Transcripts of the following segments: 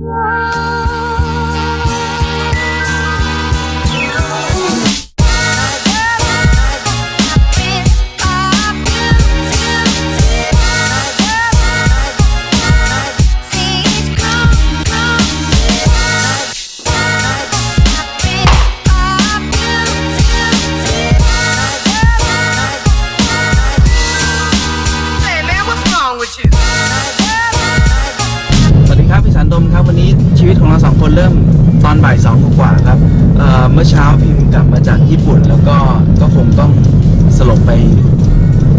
Wow. ชีวิตของเราสองคนเริ่มตอนบ่ายสองกว่าครับเมื่อเช้าพิมพ์กลับมาจากญี่ปุ่น แล้วก็ก็คงต้องสลบไป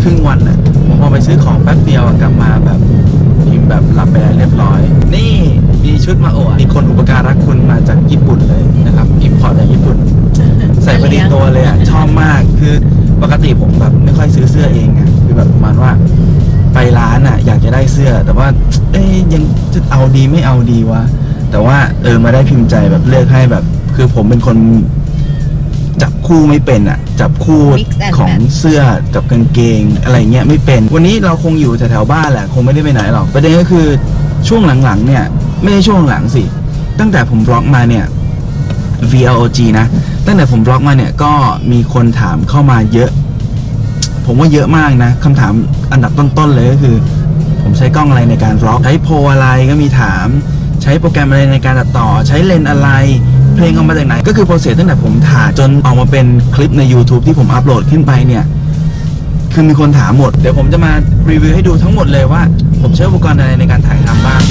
ครึ่งวันน่ะผมพอไปซื้อของแป๊บเดียวกลับมาแบบพิมพ์แบบหลับไปแล้วเรียบร้อย นี่มีชุดมาอวดมีคนอุปการะคุณมาจากญี่ปุ่นเลยนะครับอิมพอร์ตจากญี่ปุ่น ใส่พอดีตัวเลยอะชอบมากคือปกติผมแบบไม่ค่อยซื้อเสื้อเองอะคือแบบประมาณว่าไปร้านอะอยากจะได้เสื้อ แต่ว่าเอ๊ยยังจะเอาดีไม่เอาดีวะ แต่ว่าเออมาได้พิมพ์ใจแบบเลือกให้แบบ คือผมเป็นคนจับคู่ไม่เป็นอะจับคู่ Mix and ของ match เสื้อกับกางเกงอะไรเงี้ยไม่เป็น วันนี้เราคงอยู่แถวๆบ้านแหละ คงไม่ได้ไปไหนหรอกประเด็นก็คือช่วงหลังๆ เนี่ย ไม่ใช่ช่วงหลังสิ ตั้งแต่ผมบล็อกมาเนี่ย VLOG นะ ตั้งแต่ผมบล็อกมาเนี่ยก็มีคนถามเข้ามาเยอะ ผมว่าเยอะมากนะคำถามอันดับต้นๆเลยก็คือ ผมใช้กล้องอะไรในการบล็อกใช้โพลอะไรก็มีถาม ใช้โปรแกรมอะไรในการตัดต่อ ใช้เลนอะไร เพลงออกมาจากไหน ก็คือโปรเซสตั้งแต่ผมถ่ายจนออกมาเป็นคลิปใน YouTube ที่ผมอัปโหลดขึ้นไปเนี่ยคือมีคนถามหมด เดี๋ยวผมจะมารีวิวให้ดูทั้งหมดเลยว่า ผมใช้อุปกรณ์อะไรในการถ่ายทำบ้าง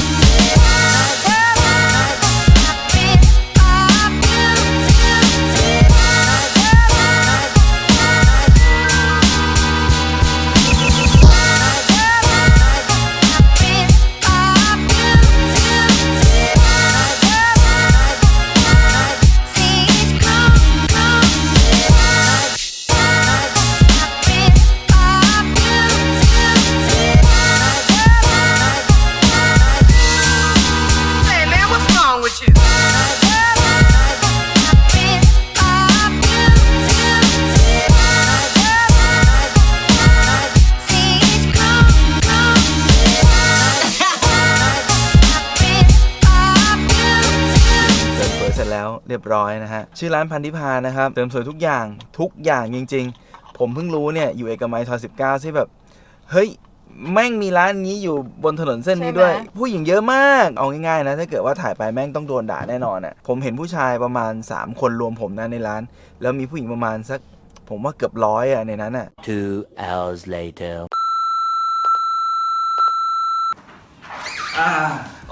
เรียบร้อยนะฮะ ชื่อร้านพันธิพานะครับเสริมสวยทุกอย่างทุกอย่างจริง ๆ ผมเพิ่งรู้เนี่ยอยู่เอกมัยซอย19ที่แบบ เฮ้ยแม่งมีร้านนี้อยู่บนถนนเส้นนี้ด้วย ใช่ไหม ผู้หญิงเยอะมาก เอาง่ายๆนะ ถ้าเกิดว่าถ่ายไปแม่งต้องโดนด่าแน่นอนอะผมเห็นผู้ชายประมาณ 3 คนรวมผมนะในร้าน แล้วมีผู้หญิงประมาณสัก ผมว่าเกือบร้อยอะในนั้นอะ Two hours later. อ่า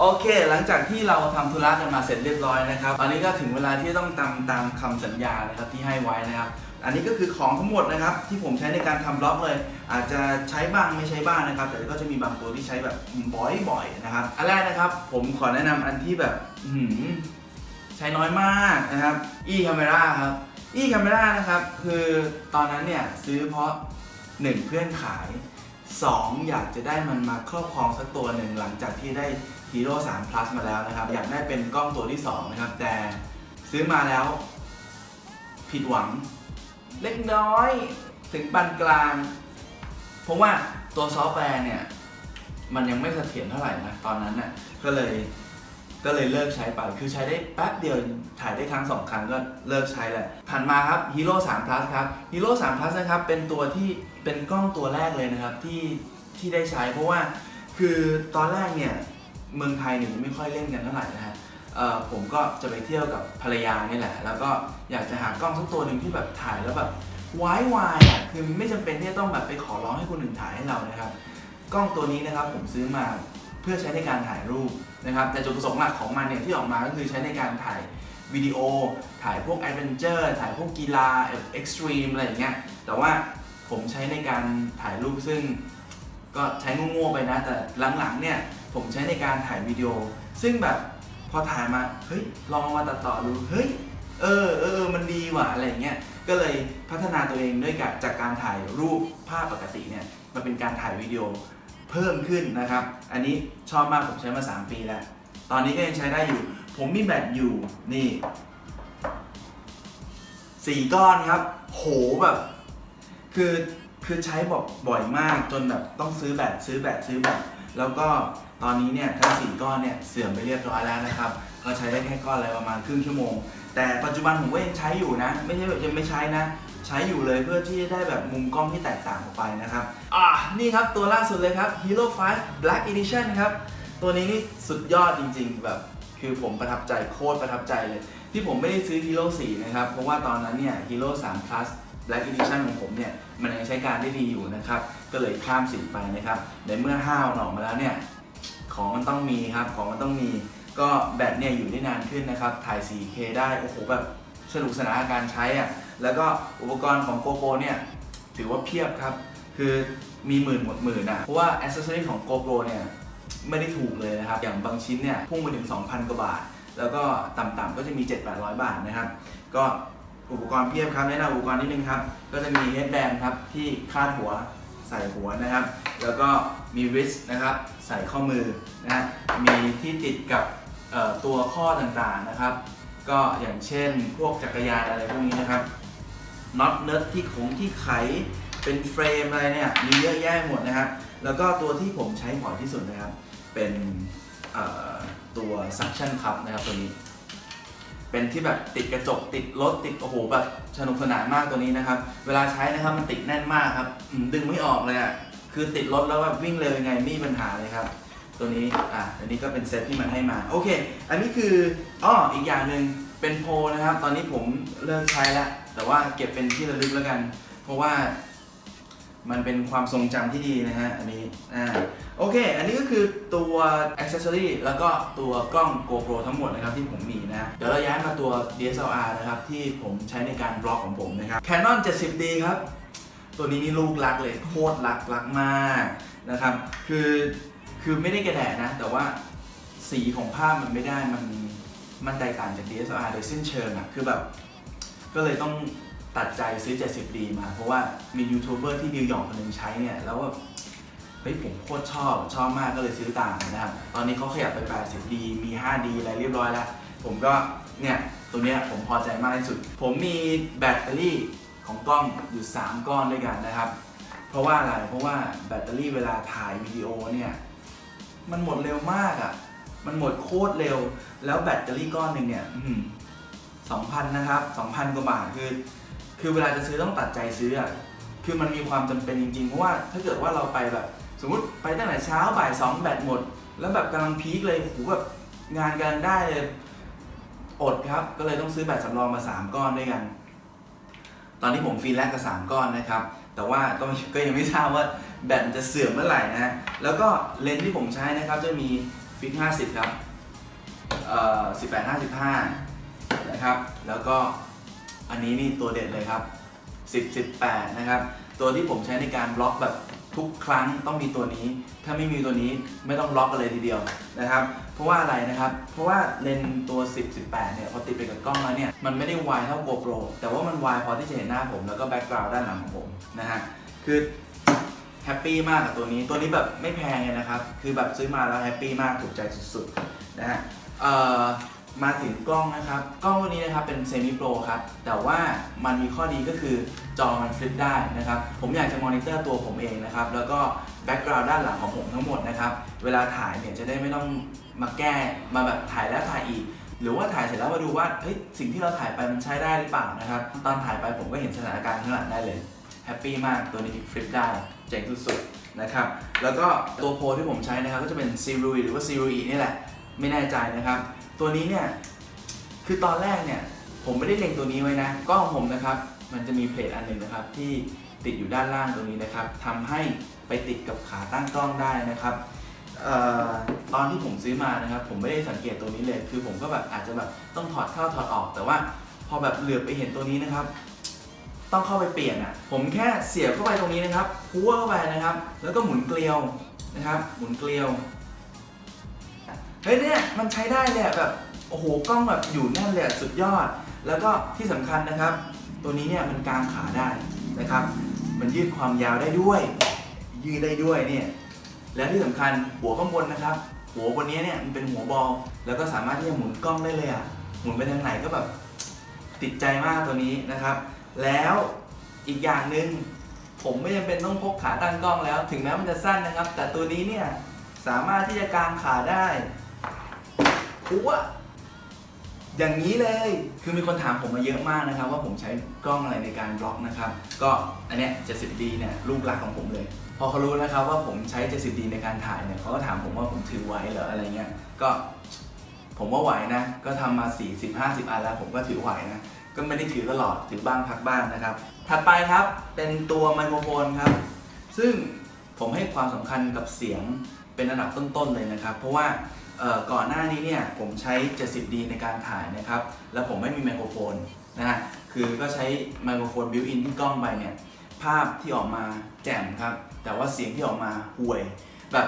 โอเค หลังจากที่เราทำธุระกันมาเสร็จเรียบร้อยนะครับ ตอนนี้ก็ถึงเวลาที่ต้องตามตามคำสัญญานะครับที่ให้ไว้นะครับ อันนี้ก็คือของทั้งหมดนะครับ ที่ผมใช้ในการทำบล็อกเลย อาจจะใช้บ้างไม่ใช้บ้างนะครับ แต่ก็จะมีบางตัวที่ใช้แบบบ่อยๆนะครับ อันแรกนะครับ ผมขอแนะนำอันที่แบบหืใช้น้อยมากนะครับ e camera ครับ e camera นะครับ คือตอนนั้นเนี่ยซื้อเพราะหนึ่งเพื่อนขาย 2 อยากจะได้มันมาครอบครองสักตัวหนึ่งหลังจากที่ได้ Hero 3 Plus มาแล้วนะครับ อยากได้เป็นกล้องตัวที่ 2 นะครับ แต่ซื้อมาแล้ว ผิดหวัง เล็กน้อยถึงปานกลาง เพราะว่าตัวซอฟต์แวร์เนี่ย มันยังไม่เสถียรเท่าไหร่นะ ตอนนั้นน่ะก็เลยก็เลยเลิกใช้ไป คือใช้ได้แป๊บเดียว ถ่ายได้ครั้งสองครั้งก็เลิกใช้แหละถัดมาครับ Hero 3 Plus ครับ Hero 3 Plus นะครับ เป็นตัวที่เป็นกล้องตัวแรกเลยนะครับที่ที่ได้ใช้ เพราะว่าคือตอนแรกเนี่ย เมืองไทยเนี่ยไม่ค่อยเล่นกันเท่าไหร่นะฮะผมก็จะไปเที่ยวกับภรรยานี่แหละ แล้วก็อยากจะหากล้องสักตัวหนึ่งที่แบบถ่ายแล้วแบบวายวายอะคือไม่จำเป็นที่จะต้องแบบไปขอร้องให้คนอื่นถ่ายให้เรานะครับ กล้องตัวนี้นะครับผมซื้อมาเพื่อใช้ในการถ่ายรูปนะครับ แต่จุดประสงค์หลักของมันเนี่ยที่ออกมาก็คือใช้ในการถ่ายวิดีโอ ถ่ายพวกแอดเวนเจอร์ ถ่ายพวกกีฬาเอ็กซ์ตรีมอะไรอย่างเงี้ย แต่ว่าผมใช้ในการถ่ายรูปซึ่งก็ใช้งูๆไปนะ แต่หลังๆเนี่ย ผมใช้ในการถ่ายวิดีโอ ซึ่งแบบพอถ่ายมาเฮ้ยลองเอามาตัดต่อดูเฮ้ยเออเออมันดีว่ะอะไรอย่างเงี้ยก็เลยพัฒนาตัวเองด้วยกับจากการถ่ายรูปภาพปกติเนี่ยมาเป็นการถ่ายวิดีโอเพิ่มขึ้นนะครับ อันนี้ชอบมากผมใช้มา 3 ปีแล้ว ตอนนี้ก็ยังใช้ได้อยู่ ผมมีแบตอยู่นี่สี่ก้อนครับ โหแบบ คือคือใช้บอกบ่อยมากจนแบบต้องซื้อแบตซื้อแบตซื้อแบตแล้วก็ ตอนนี้เนี่ยทั้งสี่ก้อนเนี่ยเสื่อมไปเรียบร้อยแล้วนะครับ ก็ใช้ได้แค่ก้อนละประมาณครึ่งชั่วโมง แต่ปัจจุบันผมก็ยังใช้อยู่นะ ไม่ใช่แบบยังไม่ใช้นะ ใช้อยู่เลยเพื่อที่จะได้แบบมุมกล้องที่แตกต่างออกไปนะครับ อ่านี่ครับตัวล่าสุดเลยครับ Hero 5 Black Edition ครับ ตัวนี้นี่สุดยอดจริง ๆ แบบคือผมประทับใจโคตรประทับใจเลย ที่ผมไม่ได้ซื้อ Hero 4 นะครับ เพราะว่าตอนนั้นเนี่ย Hero 3 Plus Black Edition ของผมเนี่ยมันยังใช้การได้ดีอยู่นะครับ ก็เลยข้ามสีไปนะครับในเมื่อห้าวออกมาแล้วเนี่ย ของมันต้องมีครับ ของมันต้องมี ก็แบตเนี่ยอยู่ได้นานขึ้นนะครับ ถ่าย 4K ได้ โอ้โหแบบสนุกสนานการใช้อะ แล้วก็อุปกรณ์ของ GoPro เนี่ย ถือว่าเพียบครับ คือมีหมื่นหมดหมื่นอะเพราะว่าอ c เซสซอรีของ GoPro เนี่ย ไม่ได้ถูกเลยนะครับ อย่างบางชิ้นเนี่ย พุ่งไปถึง 2,000 กว่าบาท แล้วก็ต่ำๆก็จะมี 7-800 บาทนะครับ ก็อุปกรณ์เพียบครับแนะนำอุปกรณ์นิดนึงครับ ก็จะมีเฮดแบนครับที่คาดหัวใส่หัวนะครับ แล้วก็ มีริสนะครับใส่ข้อมือนะฮะมีที่ติดกับตัวข้อต่างๆนะครับ ก็อย่างเช่นพวกจักรยานอะไรพวกนี้นะครับน็อตเนิร์ดที่ขงที่ไขเป็นเฟรมอะไรเนี่ยมีเยอะแยะหมดนะครับ แล้วก็ตัวที่ผมใช้บ่อยที่สุดนะครับ เป็นตัว suction cup นะครับตัวนี้ เป็นที่แบบติดกระจกติดรถติดโอ้โหแบบสนุกสนานมากตัวนี้นะครับ เวลาใช้นะครับมันติดแน่นมากครับดึงไม่ออกเลยอะ คือติดรถแล้วแบบวิ่งเร็วยังไงไม่มีปัญหาเลยครับ ตัวนี้อะอันนี้ก็เป็นเซตที่มันให้มาโอเค อันนี้คืออ้ออีกอย่างหนึ่งเป็นโพลนะครับ ตอนนี้ผมเลิกใช้แล้วแต่ว่าเก็บเป็นที่ระลึกแล้วกัน เพราะว่ามันเป็นความทรงจำที่ดีนะฮะอันนี้อ่าโอเค อันนี้ก็คือตัว accessory แล้วก็ตัวกล้อง GoPro ทั้งหมดนะครับที่ผมมีนะ เดี๋ยวเราย้ายมาตัว DSLR นะครับที่ผมใช้ในการบล็อกของผมนะครับ Canon 70D ครับ ตัวนี้นี่ลูกรักเลยโคตรรักรักมากนะครับ คือคือไม่ได้กระแดะนะ แต่ว่าสีของภาพมันไม่ได้มันมันแตกต่างจาก DSLR โดยสิ้นเชิงอะคือแบบ ก็เลยต้องตัดใจซื้อ 70D มา เพราะว่ามียูทูบเบอร์ที่นิวยอร์กคนหนึงใช้เนี่ย แล้วแบบเฮ้ยผมโคตรชอบ ชอบมากก็เลยซื้อตามนะครับ ตอนนี้เขาขยับไป 80D มี 5D อะไรเรียบร้อยแล้ว ผมก็เนี่ย ตัวเนี้ยผมพอใจมากที่สุด ผมมีแบตเตอรี่ ของกล้องอยู่ 3 ก้อนด้วยกันนะครับ เพราะว่าอะไร เพราะว่าแบตเตอรี่เวลาถ่ายวิดีโอเนี่ยมันหมดเร็วมากอะ่ะ มันหมดโคตรเร็ว แล้วแบตเตอรี่ก้อนหนึ่งเนี่ยสองพันนะครับสองพันกว่าบาทคือ คือเวลาจะซื้อต้องตัดใจซื้ออะ คือมันมีความจำเป็นจริงๆ เพราะว่าถ้าเกิดว่าเราไปแบบ สมมติไปตั้งแต่เช้าบ่ายสองแบตหมด แล้วแบบกำลังพีคเลยโหแบบงานกำลังได้เลย อดครับ ก็เลยต้องซื้อแบตสำรองมา 3 ก้อนด้วยกัน ตอนนี้ผมฟรีแลกกับ3ก้อนนะครับ แต่ว่าก็ก็ยังไม่ทราบว่าแบตมันจะเสื่อมเมื่อไหร่นะฮะแล้วก็เลนส์ที่ผมใช้นะครับจะมีฟิก 50 ครับเอ่อ18 55 นะครับ แล้วก็อันนี้นี่ตัวเด็ดเลยครับ 10 18 นะครับ ตัวที่ผมใช้ในการบล็อกแบบทุกครั้งต้องมีตัวนี้ ถ้าไม่มีตัวนี้ไม่ต้องบล็อกกันเลยทีเดียวนะครับ เพราะว่าอะไรนะครับ เพราะว่าเลนส์ตัว 10 18 เนี่ย พอติดไปกับกล้องแล้วเนี่ย มันไม่ได้วายเท่า GoPro แต่ว่ามันวายพอที่จะเห็นหน้าผมแล้วก็แบ็กกราวด์ด้านหลังของผมนะฮะ คือแฮปปี้มากกับตัวนี้ ตัวนี้แบบไม่แพงเลยนะครับ คือแบบซื้อมาแล้วแฮปปี้มากถูกใจสุดๆนะฮะเอ่อมาถึงกล้องนะครับ กล้องตัวนี้นะครับเป็นเซมิโปรครับ แต่ว่ามันมีข้อดีก็คือจอมันฟลิปได้นะครับ ผมอยากจะมอนิเตอร์ตัวผมเองนะครับ แล้วก็แบ็กกราวด์ด้านหลังของผมทั้งหมดนะครับ เวลาถ่ายเนี่ยจะได้ไม่ต้อง มาแก้มาแบบถ่ายแล้วถ่ายอีก หรือว่าถ่ายเสร็จแล้วมาดูว่าเฮ้ยสิ่งที่เราถ่ายไปมันใช้ได้หรือเปล่านะครับ ตอนถ่ายไปผมก็เห็นสถานการณ์ข้างหลังได้เลยแฮปปี้มากตัวนี้ฟลิปได้เจ๋งสุดๆนะครับแล้วก็ตัวโพลที่ผมใช้นะครับก็จะเป็นซีรูหรือว่าซีรูอีนี่แหละ ไม่แน่ใจนะครับ ตัวนี้เนี่ยคือตอนแรกเนี่ยผมไม่ได้เล็งตัวนี้ไว้นะกล้องผมนะครับมันจะมีเพลทอันหนึ่งนะครับที่ติดอยู่ด้านล่างตรงนี้นะครับทำให้ไปติดกับขาตั้งกล้องได้นะครับ เอ่อตอนที่ผมซื้อมานะครับ ผมไม่ได้สังเกตตัวนี้เลย คือผมก็แบบอาจจะแบบต้องถอดเข้าถอดออก แต่ว่าพอแบบเหลือบไปเห็นตัวนี้นะครับ ต้องเข้าไปเปลี่ยนอะ ผมแค่เสียบเข้าไปตรงนี้นะครับพัวเข้าไปนะครับ แล้วก็หมุนเกลียวนะครับ หมุนเกลียว เฮ้ยเนี่ยมันใช้ได้เลยอะแบบโอ้โหกล้องแบบอยู่แน่นเลยอะสุดยอด แล้วก็ที่สำคัญนะครับ ตัวนี้เนี่ยมันกางขาได้นะครับ มันยืดความยาวได้ด้วย ยืดได้ด้วยเนี่ย และที่สำคัญหัวข้างบนนะครับ หัวบนนี้เนี่ยมันเป็นหัวบอลแล้วก็สามารถที่จะหมุนกล้องได้เลยอะหมุนไปทางไหนก็แบบติดใจมากตัวนี้นะครับ แล้วอีกอย่างหนึ่งผมไม่จำเป็นต้องพกขาตั้งกล้องแล้ว ถึงแม้มันจะสั้นนะครับ แต่ตัวนี้เนี่ยสสามารถที่จะกางขาได้คัวอย่างนี้เลย คือมีคนถามผมมาเยอะมากนะครับ ว่าผมใช้กล้องอะไรในการบล็อกนะครับ ก็อันเนี้ย 70D เนี่ยลูกหลักของผมเลย พอเขารู้นะครับว่าผมใช้ 70D ในการถ่ายเนี่ยเขาก็ถามผมว่าผมถือไหวเหรออะไรเงี้ยก็ผมว่าไหวนะ ก็ทำมา 40 50 อันแล้ว ผมก็ถือไหวนะ ก็ไม่ได้ถือตลอด ถือบ้างพักบ้างนะครับ ถัดไปครับ เป็นตัวไมโครโฟนครับ ซึ่งผมให้ความสำคัญกับเสียงเป็นอันดับต้น ๆ เลยนะครับ เพราะว่าก่อนหน้านี้เนี่ย ผมใช้ 70D ในการถ่ายนะครับ แล้วผมไม่มีไมโครโฟนนะฮะ คือก็ใช้ไมโครโฟนบิวอินที่กล้องไปเนี่ย ภาพที่ออกมาแจ่มครับ แต่ว่าเสียงที่ออกมาห่วย แบบ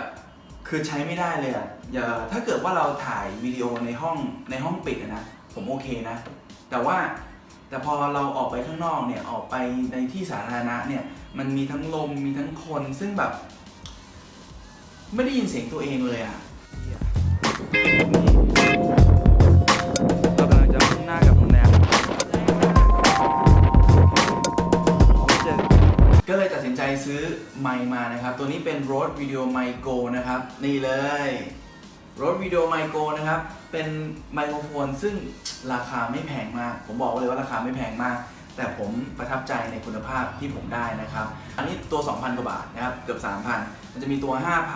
คือใช้ไม่ได้เลยอะอย่าถ้าเกิดว่าเราถ่ายวิดีโอในห้องในห้องปิดนะ ผมโอเคนะ แต่ว่าแต่พอเราออกไปข้างนอกเนี่ยออกไปในที่สาธารณะเนี่ยมันมีทั้งลมมีทั้งคนซึ่งแบบ ไม่ได้ยินเสียงตัวเองเลยอะเก็เลยตัดสินใจซื้อไมค์มานะครับ ตัวนี้เป็น Rode Video Mic Go นะครับ นี่เลย Rode Video Mic Go นะครับ เป็นไมโครโฟนซึ่งราคาไม่แพงมาก ผมบอกเลยว่าราคาไม่แพงมาก แต่ผมประทับใจในคุณภาพที่ผมได้นะครับ อันนี้ตัว 2,000 กว่าบาทนะครับ เกือบ 3,000 มันจะมีตัว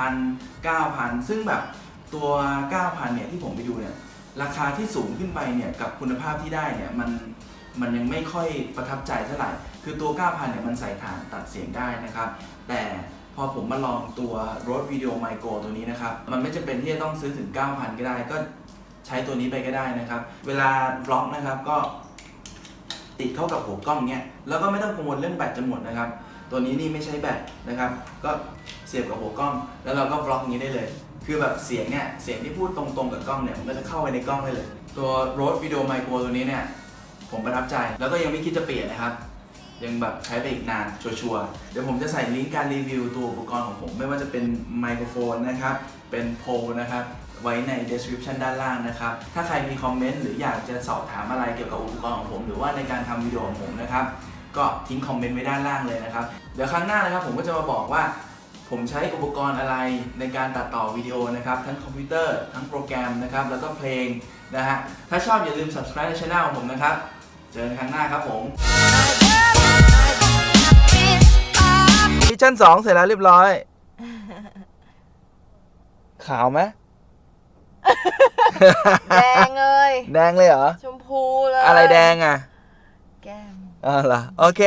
5,000 9,000 ซึ่งแบบตัว 9,000 เนี่ยที่ผมไปดูเนี่ย ราคาที่สูงขึ้นไปเนี่ยกับคุณภาพที่ได้เนี่ยมันมันยังไม่ค่อยประทับใจเท่าไหร่ คือตัว 9,000 เนี่ยมันใส่ฐานตัดเสียงได้นะครับ แต่พอผมมาลองตัว Rode Video Micro ตัวนี้นะครับ มันไม่จำเป็นที่จะต้องซื้อถึง 9,000 ก็ได้ ก็ใช้ตัวนี้ไปก็ได้นะครับ เวลาบล็อกนะครับก็ติดเข้ากับหัวกล้องเนี้ย แล้วก็ไม่ต้องกังวลเรื่องแบตจะหมดนะครับ ตัวนี้นี่ไม่ใช้แบตนะครับ ก็เสียบกับหัวกล้อง แล้วเราก็บล็อกอย่างนี้ได้เลย คือแบบเสียงเนี่ย เสียงที่พูดตรงๆกับกล้องเนี่ยมันก็จะเข้าไปในกล้องได้เลย ตัว Rode Video Micro ตัวนี้เนี่ย ผมประทับใจ แล้วก็ยังไม่คิดจะเปลี่ยนนะครับ ยังแบบใช้ไปอีกนานชัวร์เดี๋ยวผมจะใส่ลิงก์การรีวิวตัวอุปกรณ์ของผม ไม่ว่าจะเป็นไมโครโฟนนะครับ เป็นโพลนะครับ ไว้ใน description ด้านล่างนะครับ ถ้าใครมีคอมเมนต์หรืออยากจะสอบถามอะไรเกี่ยวกับอุปกรณ์ของผม หรือว่าในการทำวิดีโอของผมนะครับ ก็ทิ้งคอมเมนต์ไว้ด้านล่างเลยนะครับ เดี๋ยวครั้งหน้านะครับผมก็จะมาบอกว่าผมใช้อุปกรณ์อะไรในการตัดต่อวิดีโอนะครับ ทั้งคอมพิวเตอร์ ทั้งโปรแกรมนะครับ แล้วก็เพลงนะฮะ ถ้าชอบอย่าลืม subscribe ใน channel ของผมนะครับ เจอกันครั้งหน้าครับผม มิชชั่นสองเสร็จแล้วเรียบร้อย ขาวไหมแดงเลยแดงเลยเหรอ ชมพูเลยอะไรแดงอะ แก้มอ๋อเหรอโอเค